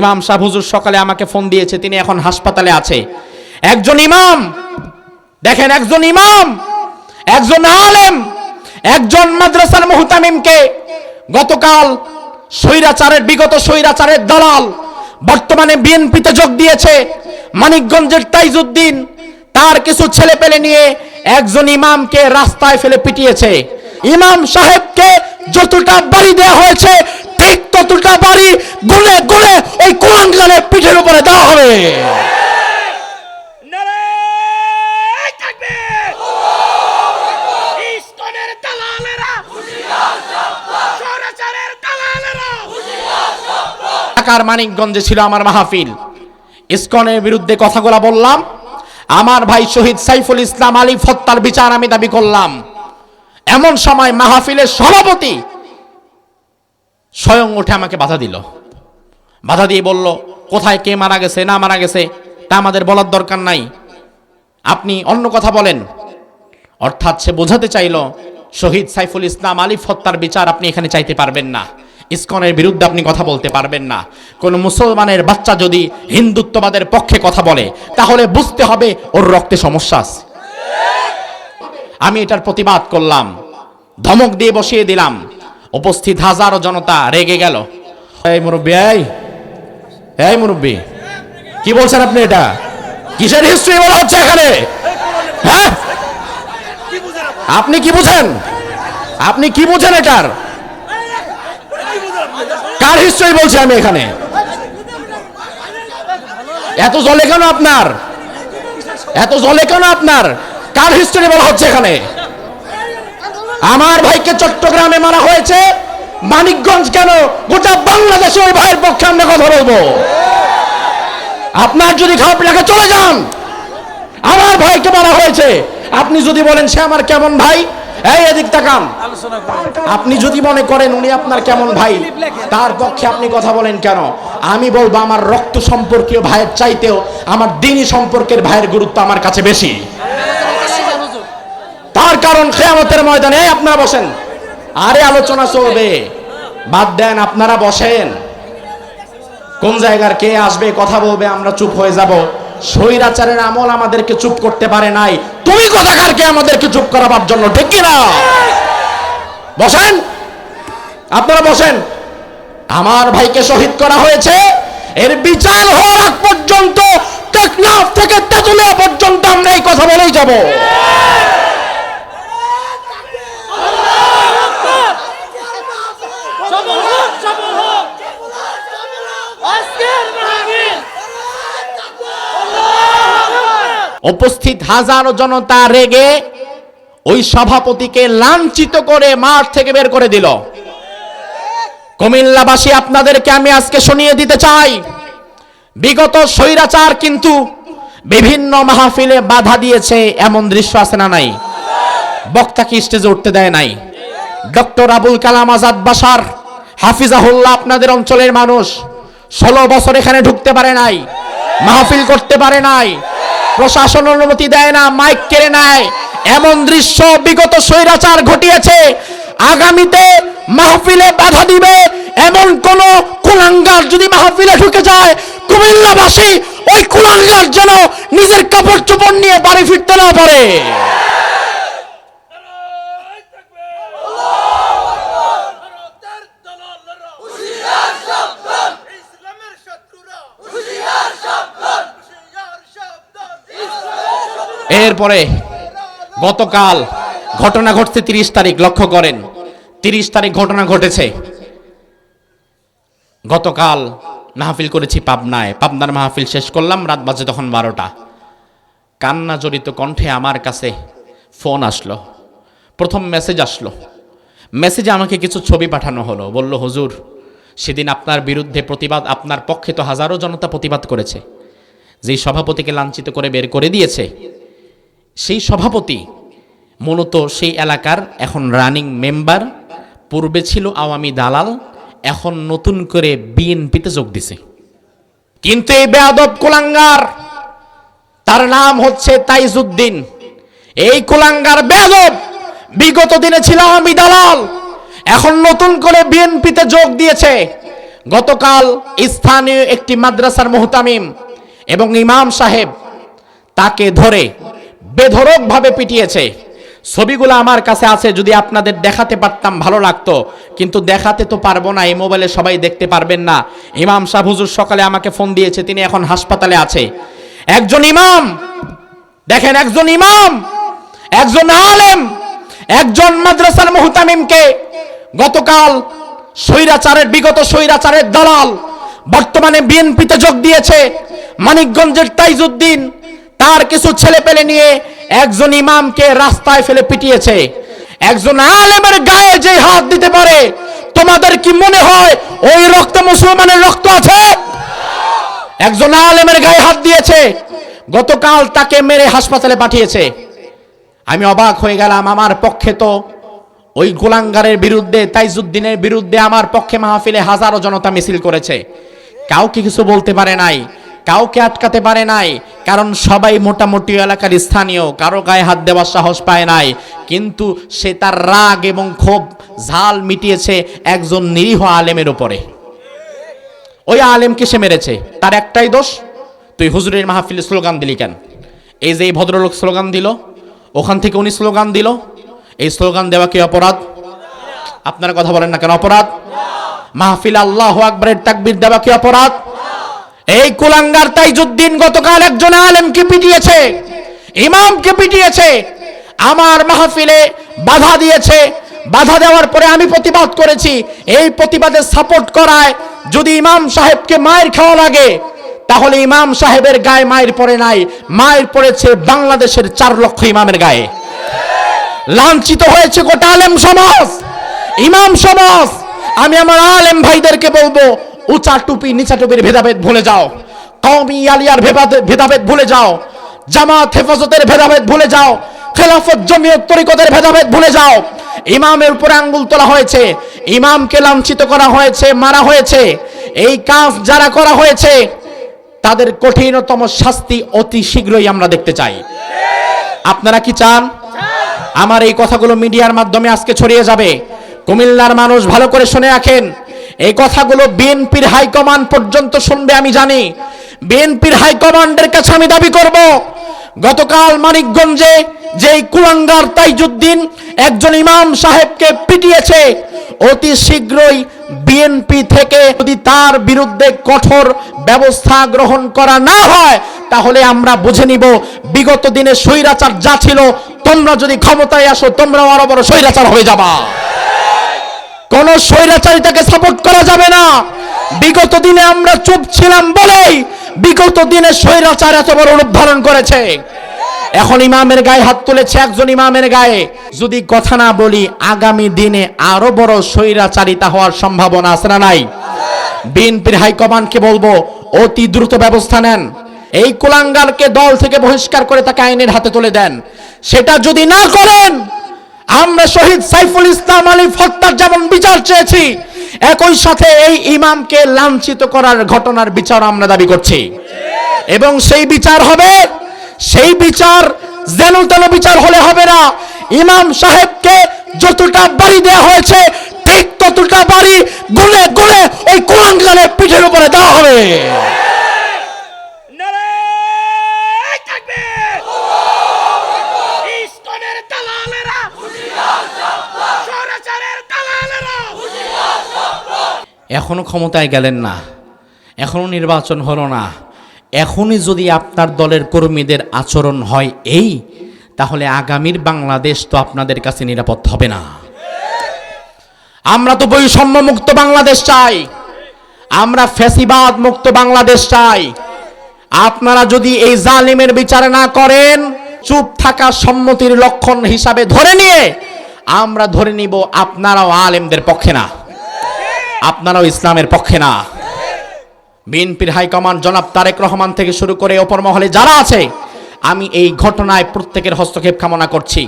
ইমাম সাহেব হুজুর সকালে আমাকে ফোন দিয়েছে, তিনি এখন হাসপাতালে আছে। একজন ইমাম, দেখেন একজন ইমাম, একজন আলেম, একজন মাদ্রাসার মুহতামিমকে গতকাল স্বৈরাচারের, বিগত স্বৈরাচারের দালাল, বর্তমানে বিএনপিতে যোগ দিয়েছে, মানিকগঞ্জের তাইজুদ্দিন, তার কিছু ছেলে পেলে নিয়ে একজন ইমামকে রাস্তায় ফেলে পিটিয়েছে। ইমাম সাহেবকে যতটা বাড়ি দেওয়া হয়েছে ঠিক ততটা বাড়ি গুলে গুলে ওই কুলাঙ্গালের পিঠের উপরে দেওয়া হবে! ঢাকার মানিকগঞ্জে ছিল আমার মাহফিল। ইসকনের বিরুদ্ধে কথাগুলো বললাম। আমার ভাই শহীদ সাইফুল ইসলাম আলী হত্যার বিচার আমি দাবি করলাম। এমন সময় মাহফিলের সভাপতি স্বয়ং উঠে আমাকে বাধা দিল। বাধা দিয়ে বলল, কোথায় কে মারা গেছে, না মারা গেছে, তা আমাদের বলার দরকার নাই। আপনি অন্য কথা বলেন। অর্থাৎ সে বোঝাতে চাইল, শহীদ সাইফুল ইসলাম আলিফ হত্যার বিচার আপনি এখানে চাইতে পারবেন না। ইসকনের বিরুদ্ধে আপনি কথা বলতে পারবেন না। কোন মুসলমানের বাচ্চা যদি হিন্দুত্ববাদের পক্ষে কথা বলে, তাহলে বুঝতে হবে ওর রক্তে সমস্যা আছে। আমি এটার প্রতিবাদ করলাম। ধমক দিয়ে বসিয়ে দিলাম। উপস্থিত হাজারো জনতা রেগে গেল। এই মুরব্বী, এই এই মুরব্বী, কি বলছেন আপনি এটা? কিসের হিস্ট্রি বলা হচ্ছে এখানে? হ্যাঁ? আপনি কি বুঝেন? আপনি কি বুঝেন এটার? কার হিস্ট্রি বলছি আমি এখানে? এত জলে কেন আপনার? এত জলে কেন আপনার? কার হিস্ট্রি বলা হচ্ছে এখানে? আমার ভাইকে চট্টগ্রামে মারা হয়েছে। মানিকগঞ্জ কেন? গোটা বাংলাদেশে ওই ভাইয়ের পক্ষে আমরা কথা বলব। আপনার যদি খারাপ লাগে চলে যান। আমার ভাইকে মারা হয়েছে। আপনি যদি বলেন সে আমার কেমন ভাই? এই এদিক তাকান। আপনি যদি মনে করেন উনি আপনার কেমন ভাই? তার পক্ষে আপনি কথা বলেন কেন? আমি বলব আমার রক্ত সম্পর্কীয় ভাইয়ের চাইতেও আমার দিনই সম্পর্কের ভাইয়ের গুরুত্ব আমার কাছে বেশি। তার কারণ খেয়ামতের ময়দানে আপনারা বসেন। আরে আলোচনা চলবে। বাদ দেন, আপনারা বসেন। কোন জায়গার কে আসবে, কথা বলবে, আমরা চুপ হয়ে যাব। স্বৈরাচারের আমল আমাদেরকে চুপ করতে পারে নাই। তুমি কথাকার কে আমাদেরকে চুপ করাবার জন্য, ঠিক কি না বসেন। আপনারা বসেন। আমার ভাইকে শহীদ করা হয়েছে। এর বিচার হওয়ার আগ পর্যন্ত টেকনাফ থেকে তেতুলিয়া পর্যন্ত আমরা এই কথা বলেই যাব। উপস্থিত হাজারো জনতা রেগে ওই সভাপতিকে লাঞ্ছিত করে মাঠ থেকে বের করে দিল। কুমিল্লাবাসী, আপনাদেরকে আমি আজকে শুনিয়ে দিতে চাই, বিগত স্বৈরাচার কিন্তু বিভিন্ন মাহফিলে বাধা দিয়েছে, এমন দৃশ্য আছে না নাই? বক্তাকে স্টেজে উঠতে দেয় নাই? ডক্টর আবুল কালাম আজাদ বাসার, হাফিজাহুল্লাহ আপনাদের অঞ্চলের মানুষ, ষোলো বছর এখানে ঢুকতে পারে নাই, মাহফিল করতে পারে নাই প্রশাসন অনুমতি দেয় না, মাইক কেড়ে নেয়। এমন দৃশ্য বিগত স্বৈরাচার ঘটিয়েছে। আগামীতে মাহফিলে বাধা দিবে। এমন কোন কুলাঙ্গার যদি মাহফিলে ঢুকে যায়, কুমিল্লাবাসী ওই কুলাঙ্গার যেন নিজের কাপড় চোপড় নিয়ে বাড়ি ফিরতে না পারে। এরপরে গতকাল ঘটনা ঘটছে তিরিশ তারিখ, লক্ষ্য করেন। তিরিশ তারিখ ঘটনা ঘটেছে। গতকাল মাহফিল করেছি পাবনায়। পাবনার মাহফিল শেষ করলাম, রাত বাজে তখন বারোটা। কান্না জড়িত কণ্ঠে আমার কাছে ফোন আসলো। প্রথম মেসেজ আসলো। মেসেজে আমাকে কিছু ছবি পাঠানো হলো। বলল, হুজুর, সেদিন আপনার বিরুদ্ধে প্রতিবাদ, আপনার পক্ষে তো হাজারো জনতা প্রতিবাদ করেছে। যেই সভাপতিকে লাঞ্ছিত করে বের করে দিয়েছে সেই সভাপতি, মূলত সেই এলাকার এখন রানিং মেম্বার পূর্বে ছিল আওয়ামী দালাল, এখন নতুন করে বিএনপিতে যোগ দিছে। কিন্তু এই বেয়াদব কুলাঙ্গার, তার নাম হচ্ছে তাইজুদ্দিন। এই কুলাঙ্গার বেয়াদব, বিগত দিনে ছিল আওয়ামী দালাল, এখন নতুন করে বিএনপিতে যোগ দিয়েছে। গতকাল স্থানীয় একটি মাদ্রাসার মোহতামিম এবং ইমাম সাহেব তাকে ধরে বেধরকভাবে পিটিয়েছে। ছবিগুলো আমার কাছে আছে, যদি আপনাদের দেখাতে পারতাম ভালো লাগতো। কিন্তু দেখাতে তো পারব না, এই মোবাইলে সবাই দেখতে পারবেন না। ইমাম সাহেব হুজুর সকালে আমাকে ফোন দিয়েছে, তিনি এখন হাসপাতালে আছে। একজন ইমাম! দেখেন, একজন ইমাম! একজন আলেম! একজন মাদ্রাসার মুহতামিমকে গতকাল স্বৈরাচারের, বিগত স্বৈরাচারের দালাল বর্তমানে বিএনপিতে যোগ দিয়েছে। মানিকগঞ্জের তাইজুদ্দিন তার কিছু ছেলে পেলে নিয়ে একজন ইমামকে রাস্তায় ফেলে পিটিয়েছে। একজন আলেমের গায়ে যে হাত দিতে পারে, তোমাদের কি মনে হয় ওই রক্ত মুসলমানের রক্ত আছে? একজন আলেমের গায়ে হাত দিয়েছে, গতকাল তাকে মেরে হাসপাতালে পাঠিয়েছে। আমি অবাক হয়ে গেলাম, আমার পক্ষে তো ওই গোলাঙ্গারের বিরুদ্ধে, তাইজুদ্দিনের বিরুদ্ধে আমার পক্ষে মাহফিলে হাজারো জনতা মিছিল করেছে। কাউকে কিছু বলতে পারে নাই। কাউকে আটকাতে পারে নাই, কারণ সবাই মোটামুটি এলাকার স্থানীয়, কারও গায়ে হাত দেওয়ার সাহস পায় নাই। কিন্তু সে তার রাগ এবং ক্ষোভ ঝাল মিটিয়েছে একজন নিরীহ আলেমের উপরে। ওই আলেমকে সে মেরেছে, তার একটাই দোষ, তুই হুজুরের মাহফিলে স্লোগান দিলি কেন? এই যে এই ভদ্রলোক স্লোগান দিল, ওখান থেকে উনি স্লোগান দিল, এই স্লোগান দেওয়া কি অপরাধ? আপনারা কথা বলেন না কেন, অপরাধ? মাহফিল আল্লাহ আকবরের তাকবির দেওয়া কি অপরাধ? এই কুলাঙ্গার তাইজুদ্দিন গতকাল একজন আলেমকে পিটিয়েছে, ইমামকে পিটিয়েছে, আমার মাহফিলে বাধা দিয়েছে। বাধা দেওয়ার পরে আমি প্রতিবাদ করেছি। এই প্রতিবাদে সাপোর্ট করায় যদি ইমাম সাহেবকে মায়ের খাওয়া লাগে, তাহলে ইমাম সাহেবের গায়ে মায়ের পড়ে নাই। মায়ের পড়েছে বাংলাদেশের চার লক্ষ ইমামের গায়ে। লাঞ্ছিত হয়েছে গোটা আলেম সমাজ। ইমাম সমাজ। আমি আমার আলেম ভাইদেরকে বলব উঁচা টুপি, নিচা টুপির ভেদাভেদ ভুলে যাও। কওমি আলিয়ার ভেদাভেদ ভুলে যাও। জামাত হেফাজতের ভেদাভেদ ভুলে যাও। খেলাফত জমিয়ত তরিকতের ভেদাভেদ ভুলে যাও। ইমামের উপরে আঙ্গুল তোলা হয়েছে। ইমামকে লাঞ্ছিত করা হয়েছে, মারা হয়েছে। এই কাজ যারা করা হয়েছে, তাদের কঠিনতম শাস্তি অতি শীঘ্রই আমরা দেখতে চাই। আপনারা কি চান? আমার এই কথাগুলো মিডিয়ার মাধ্যমে আজকে ছড়িয়ে যাবে। কুমিল্লার মানুষ ভালো করে শুনে রাখেন। এই কথাগুলো বিএনপির হাইকমান্ড পর্যন্ত শুনবে, আমি জানি। বিএনপির হাইকমান্ডের কাছে আমি দাবি করব, গতকাল মানিকগঞ্জে যেই কুলাঙ্গার তাইজুদ্দিন একজন ইমাম সাহেবকে পিটিয়েছে, অতি শীঘ্রই বিএনপি থেকে যদি তার বিরুদ্ধে কঠোর ব্যবস্থা গ্রহণ করা না হয়, তাহলে আমরা বুঝে নিব বিগত দিনে স্বৈরাচার যা ছিল, তোমরা যদি ক্ষমতায় আসো, তোমরাও আরও বড় স্বৈরাচার হয়ে যাবা। কোন স্বৈরাচারিতাকে সাপোর্ট করা যাবে না। বিগত দিনে আমরা চুপ ছিলাম বলেই বিগত দিনে স্বৈরাচার এত বড় রূপ ধারণ করেছে। এখন ইমামের গায়ে হাত তুলেছে একজন ইমামের গায়ে। যদি কথা না বলি, আগামী দিনে আরও বড় স্বৈরাচারিতা হওয়ার সম্ভাবনা আছে না নাই? বিএনপির হাইকমান্ডকে বলব, অতি দ্রুত ব্যবস্থা নেন। এই কুলাঙ্গারকে দল থেকে বহিষ্কার করে তাকে আইনের হাতে তুলে দেন। সেটা যদি না করেন আমরা শহীদ সাইফুল ইসলাম আলী হত্যার যেমন বিচার চেয়েছি, একই সাথে এই ইমামকে লাঞ্ছিত করার ঘটনার বিচার আমরা দাবি করছি। এবং সেই বিচার হবে, সেই বিচার যেন তেন বিচার হলে হবে না। ইমাম সাহেবকে যতটা বাড়ি দেওয়া হয়েছে, ঠিক ততটা বাড়ি গুলে গুলে ওই কোরআনের পিঠের উপরে দেওয়া হবে নারে তাকবীর ইসকনের দালালেরা স্বৈরাচারের দালালেরা এখনও ক্ষমতায় গেলেন না এখনও নির্বাচন হলো না। এখনই যদি আপনার দলের কর্মীদের আচরণ হয় এই, তাহলে আগামীর বাংলাদেশ তো আপনাদের কাছে নিরাপদ হবে না। আমরা তো বৈষম্য মুক্ত বাংলাদেশ চাই। আমরা ফ্যাসিবাদ মুক্ত বাংলাদেশ চাই। আপনারা যদি এই জালিমের বিচার না করেন, চুপ থাকা সম্মতির লক্ষণ হিসাবে ধরে নিয়ে আমরা ধরে নিব, আপনারাও আলেমদের পক্ষে না। আপনারাও ইসলামের পক্ষে না। বিএনপির হাইকমান্ড জনাব তারেক রহমান থেকে শুরু করে ওপর মহলে যারা আছে, আমি এই ঘটনায় প্রত্যেকের হস্তক্ষেপ কামনা করছি।